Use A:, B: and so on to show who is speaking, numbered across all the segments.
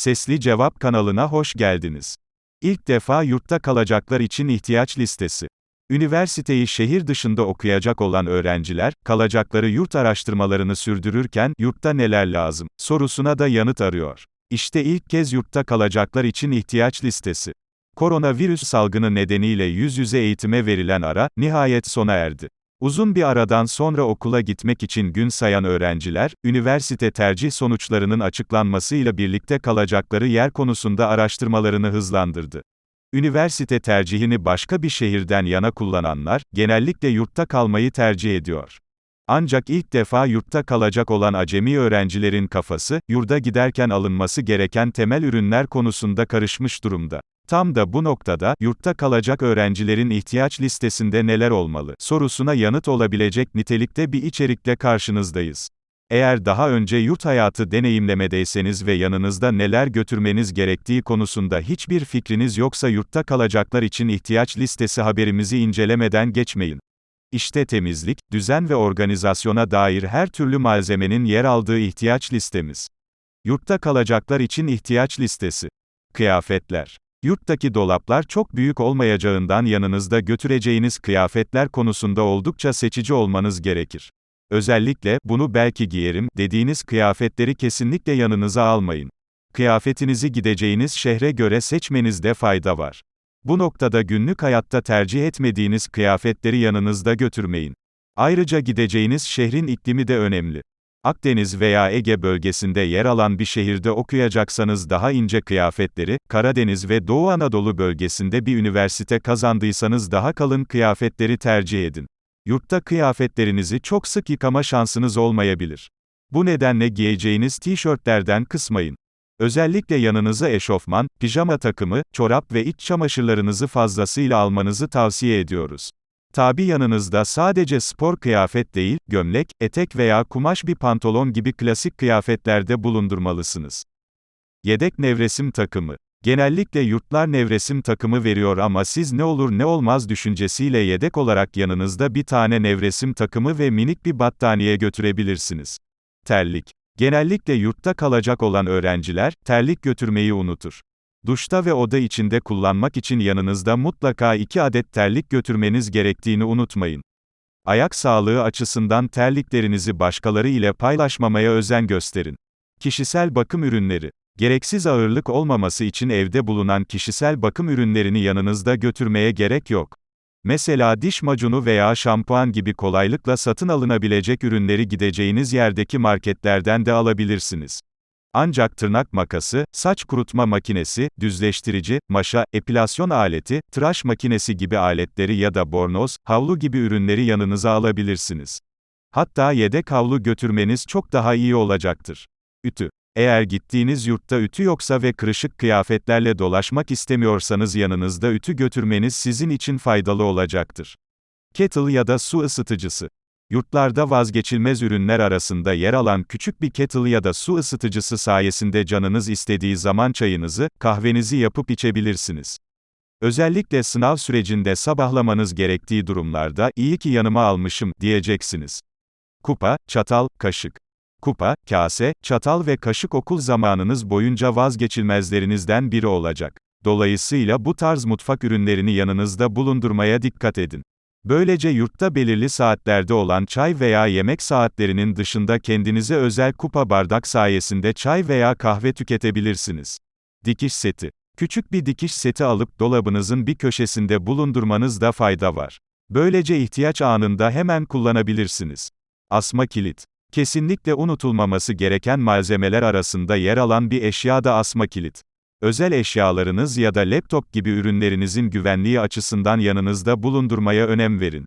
A: Sesli Cevap kanalına hoş geldiniz. İlk defa yurtta kalacaklar için ihtiyaç listesi. Üniversiteyi şehir dışında okuyacak olan öğrenciler, kalacakları yurt araştırmalarını sürdürürken, yurtta neler lazım, sorusuna da yanıt arıyor. İşte ilk kez yurtta kalacaklar için ihtiyaç listesi. Koronavirüs salgını nedeniyle yüz yüze eğitime verilen ara, nihayet sona erdi. Uzun bir aradan sonra okula gitmek için gün sayan öğrenciler, üniversite tercih sonuçlarının açıklanmasıyla birlikte kalacakları yer konusunda araştırmalarını hızlandırdı. Üniversite tercihini başka bir şehirden yana kullananlar, genellikle yurtta kalmayı tercih ediyor. Ancak ilk defa yurtta kalacak olan acemi öğrencilerin kafası, yurda giderken alınması gereken temel ürünler konusunda karışmış durumda. Tam da bu noktada, yurtta kalacak öğrencilerin ihtiyaç listesinde neler olmalı, sorusuna yanıt olabilecek nitelikte bir içerikle karşınızdayız. Eğer daha önce yurt hayatı deneyimlemedeyseniz ve yanınızda neler götürmeniz gerektiği konusunda hiçbir fikriniz yoksa yurtta kalacaklar için ihtiyaç listesi haberimizi incelemeden geçmeyin. İşte temizlik, düzen ve organizasyona dair her türlü malzemenin yer aldığı ihtiyaç listemiz. Yurtta kalacaklar için ihtiyaç listesi. Kıyafetler. Yurttaki dolaplar çok büyük olmayacağından yanınızda götüreceğiniz kıyafetler konusunda oldukça seçici olmanız gerekir. Özellikle, bunu belki giyerim, dediğiniz kıyafetleri kesinlikle yanınıza almayın. Kıyafetinizi gideceğiniz şehre göre seçmenizde fayda var. Bu noktada günlük hayatta tercih etmediğiniz kıyafetleri yanınızda götürmeyin. Ayrıca gideceğiniz şehrin iklimi de önemli. Akdeniz veya Ege bölgesinde yer alan bir şehirde okuyacaksanız daha ince kıyafetleri, Karadeniz ve Doğu Anadolu bölgesinde bir üniversite kazandıysanız daha kalın kıyafetleri tercih edin. Yurtta kıyafetlerinizi çok sık yıkama şansınız olmayabilir. Bu nedenle giyeceğiniz tişörtlerden kısmayın. Özellikle yanınıza eşofman, pijama takımı, çorap ve iç çamaşırlarınızı fazlasıyla almanızı tavsiye ediyoruz. Tabi yanınızda sadece spor kıyafet değil, gömlek, etek veya kumaş bir pantolon gibi klasik kıyafetlerde bulundurmalısınız. Yedek nevresim takımı. Genellikle yurtlar nevresim takımı veriyor ama siz ne olur ne olmaz düşüncesiyle yedek olarak yanınızda bir tane nevresim takımı ve minik bir battaniye götürebilirsiniz. Terlik. Genellikle yurtta kalacak olan öğrenciler, terlik götürmeyi unutur. Duşta ve oda içinde kullanmak için yanınızda mutlaka 2 adet terlik götürmeniz gerektiğini unutmayın. Ayak sağlığı açısından terliklerinizi başkaları ile paylaşmamaya özen gösterin. Kişisel bakım ürünleri. Gereksiz ağırlık olmaması için evde bulunan kişisel bakım ürünlerini yanınızda götürmeye gerek yok. Mesela diş macunu veya şampuan gibi kolaylıkla satın alınabilecek ürünleri gideceğiniz yerdeki marketlerden de alabilirsiniz. Ancak tırnak makası, saç kurutma makinesi, düzleştirici, maşa, epilasyon aleti, tıraş makinesi gibi aletleri ya da bornoz, havlu gibi ürünleri yanınıza alabilirsiniz. Hatta yedek havlu götürmeniz çok daha iyi olacaktır. Ütü. Eğer gittiğiniz yurtta ütü yoksa ve kırışık kıyafetlerle dolaşmak istemiyorsanız yanınızda ütü götürmeniz sizin için faydalı olacaktır. Kettle ya da su ısıtıcısı. Yurtlarda vazgeçilmez ürünler arasında yer alan küçük bir kettle ya da su ısıtıcısı sayesinde canınız istediği zaman çayınızı, kahvenizi yapıp içebilirsiniz. Özellikle sınav sürecinde sabahlamanız gerektiği durumlarda, iyi ki yanıma almışım, diyeceksiniz. Kupa, çatal, kaşık. Kupa, kase, çatal ve kaşık okul zamanınız boyunca vazgeçilmezlerinizden biri olacak. Dolayısıyla bu tarz mutfak ürünlerini yanınızda bulundurmaya dikkat edin. Böylece yurtta belirli saatlerde olan çay veya yemek saatlerinin dışında kendinize özel kupa bardak sayesinde çay veya kahve tüketebilirsiniz. Dikiş seti. Küçük bir dikiş seti alıp dolabınızın bir köşesinde bulundurmanızda fayda var. Böylece ihtiyaç anında hemen kullanabilirsiniz. Asma kilit. Kesinlikle unutulmaması gereken malzemeler arasında yer alan bir eşya da asma kilit. Özel eşyalarınız ya da laptop gibi ürünlerinizin güvenliği açısından yanınızda bulundurmaya önem verin.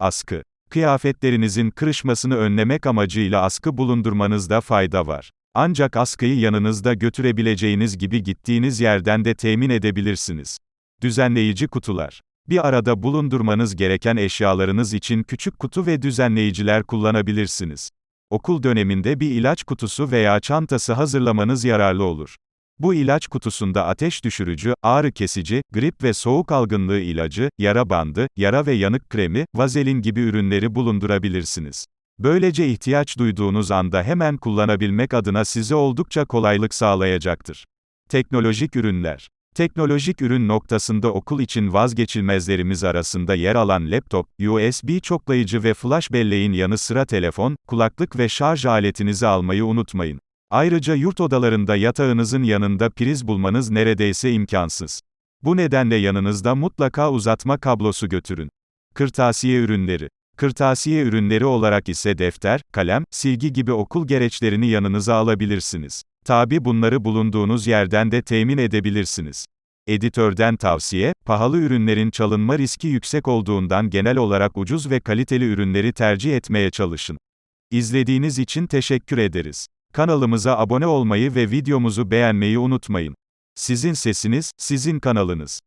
A: Askı. Kıyafetlerinizin kırışmasını önlemek amacıyla askı bulundurmanızda fayda var. Ancak askıyı yanınızda götürebileceğiniz gibi gittiğiniz yerden de temin edebilirsiniz. Düzenleyici kutular. Bir arada bulundurmanız gereken eşyalarınız için küçük kutu ve düzenleyiciler kullanabilirsiniz. Okul döneminde bir ilaç kutusu veya çantası hazırlamanız yararlı olur. Bu ilaç kutusunda ateş düşürücü, ağrı kesici, grip ve soğuk algınlığı ilacı, yara bandı, yara ve yanık kremi, vazelin gibi ürünleri bulundurabilirsiniz. Böylece ihtiyaç duyduğunuz anda hemen kullanabilmek adına size oldukça kolaylık sağlayacaktır. Teknolojik ürünler. Teknolojik ürün noktasında okul için vazgeçilmezlerimiz arasında yer alan laptop, USB çoklayıcı ve flash belleğin yanı sıra telefon, kulaklık ve şarj aletinizi almayı unutmayın. Ayrıca yurt odalarında yatağınızın yanında priz bulmanız neredeyse imkansız. Bu nedenle yanınızda mutlaka uzatma kablosu götürün. Kırtasiye ürünleri. Kırtasiye ürünleri olarak ise defter, kalem, silgi gibi okul gereçlerini yanınıza alabilirsiniz. Tabi bunları bulunduğunuz yerden de temin edebilirsiniz. Editörden tavsiye, pahalı ürünlerin çalınma riski yüksek olduğundan genel olarak ucuz ve kaliteli ürünleri tercih etmeye çalışın. İzlediğiniz için teşekkür ederiz. Kanalımıza abone olmayı ve videomuzu beğenmeyi unutmayın. Sizin sesiniz, sizin kanalınız.